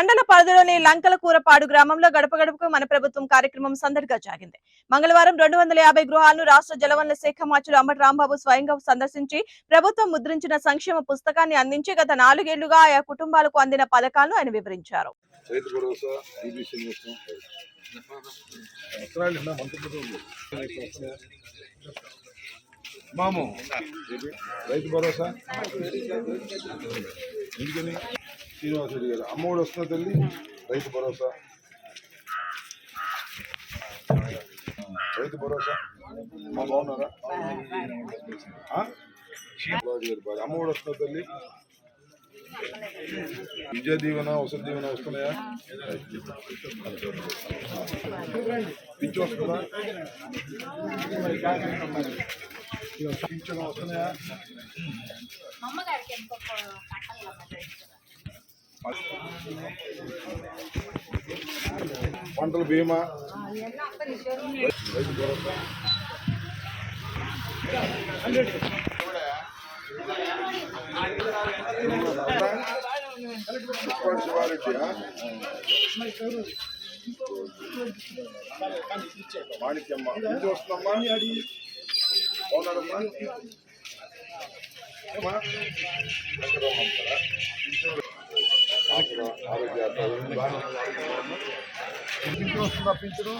పరిధిలోని లంకలకూరపాడు గ్రామంలో గడప గడపకు మన ప్రభుత్వం కార్యక్రమం సందడిగా సాగింది. మంగళవారం రెండు వందల యాభై గృహాలను రాష్ట్ర జలవనరుల శాఖ మంత్రులు అంబటి రాంబాబు స్వయంగా సందర్శించి ప్రభుత్వం ముద్రించిన సంక్షేమ పుస్తకాన్ని అందించి గత నాలుగేళ్ళుగా ఆయా కుటుంబాలకు అందిన పథకాలను ఆయన వివరించారు. మాము. ఇది రైతు భరోసా. ఎందుకని శ్రీనివాస రెడ్డి గారు అమ్మఒడి వస్తున్న తల్లి రైతు భరోసా రైతు భరోసా మా బాగున్నారా ఆ? గారు గారి భార్య. అమ్మఒడి వస్తున్న తల్లి విద్యా దీవెన వసతి దీవెన వస్తున్నాయా పిచ్చి వస్తుందా పింఛన్ వస్తున్నాయా పంటల బీమా. మాణిక్యమ్మ. వస్తుందమ్మా బాగున్నారమ్మా? వస్తుందా పింఛను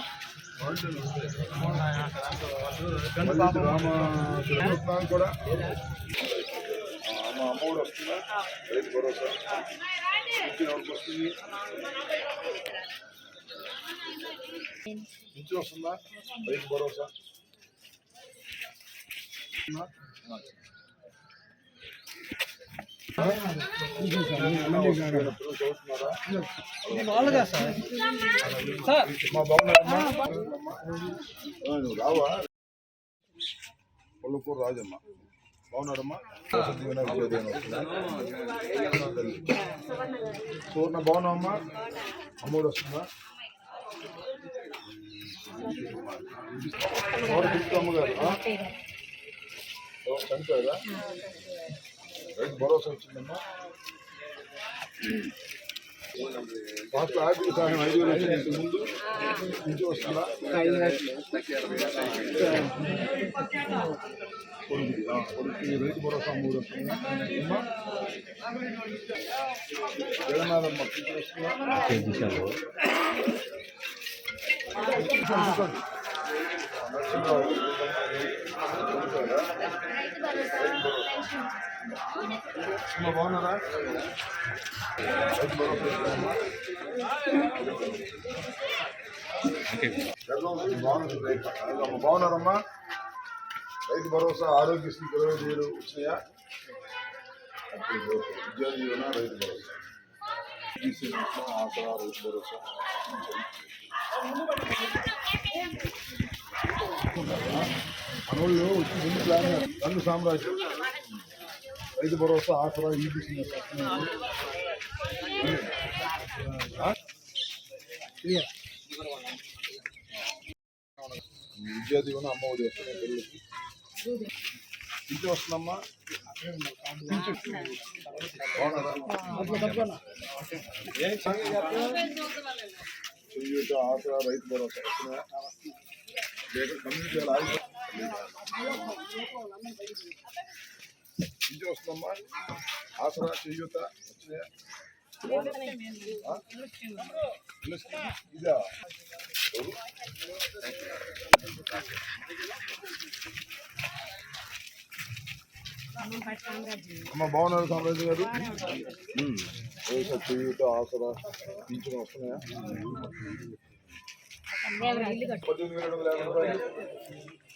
కూడా ఆ, అమ్మఒడి వస్తుందా రైతు భరోసా పింఛన్ ఎవరికి వస్తుంది పింఛన్ వస్తుందా రైతు భరోసా వస్తుందా? మా రావా పొల్లకూరు రాజమ్మ బాగున్నాడమ్మా సూర్ణ దీవెన, విద్యా వస్తుందా? సువర్ణ బాగున్నావమ్మా అమ్మోడు వస్తుందా చనిపోయారా రైతు భరోసా వచ్చిందమ్మా. రాష్ట్ర ఆర్థిక సహాయం ఐదు వేలు వచ్చింది ముందు. నుంచి వస్తుందా? కొడుకు రైతు భరోసా మూడు వస్తుందా? జగన్నాథమ్మ పింఛన్ బాగున్నారా బాగున్నారమ్మా? రైతు భరోసా ఆరోగ్యశ్రీ ఇరవై వేలు వచ్చినాయా విద్యా దీవెన రైతు భరోసా. రైతు భరోసా. మనోళ్ళు ముందు ప్లాన్ రంగు సామ్రాజ్యం. రైతు భరోసా ఆసరా ఈబీసీ విద్యా దీవెన అమ్మ ఒడి వస్తున్నాయి పిల్లలకి ఇంటి వస్తుందమ్మా. ఆసరా రైతు భరోసా వస్తున్నాయా కమ్యూనిటీ ఇంటి వస్తుందమ్మా ఆసరా చేయూత వచ్చినాయా ఇదా అమ్మ బాగున్నారు గారు చేయూత ఆసరా పింఛన్ వస్తున్నాయా పద్దెనిమిది వేల రెండు వందల యాభై రూపాయలు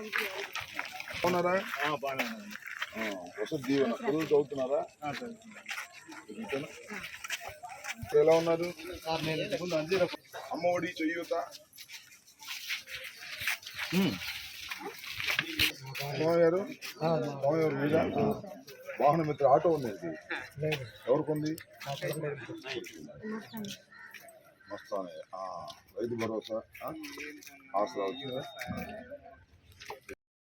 బాగున్నారా? ఆ, వసతి దీవెన. పిల్లలు చదువుతున్నారా? ఇప్పుడు ఎలా ఉన్నారు? అమ్మ ఒడి చెయ్యూత వాహన మిత్ర ఆటో ఉంది. ఎవరికి ఉంది మస్తానే. రైతు భరోసా? ఆసరా వచ్చిందా?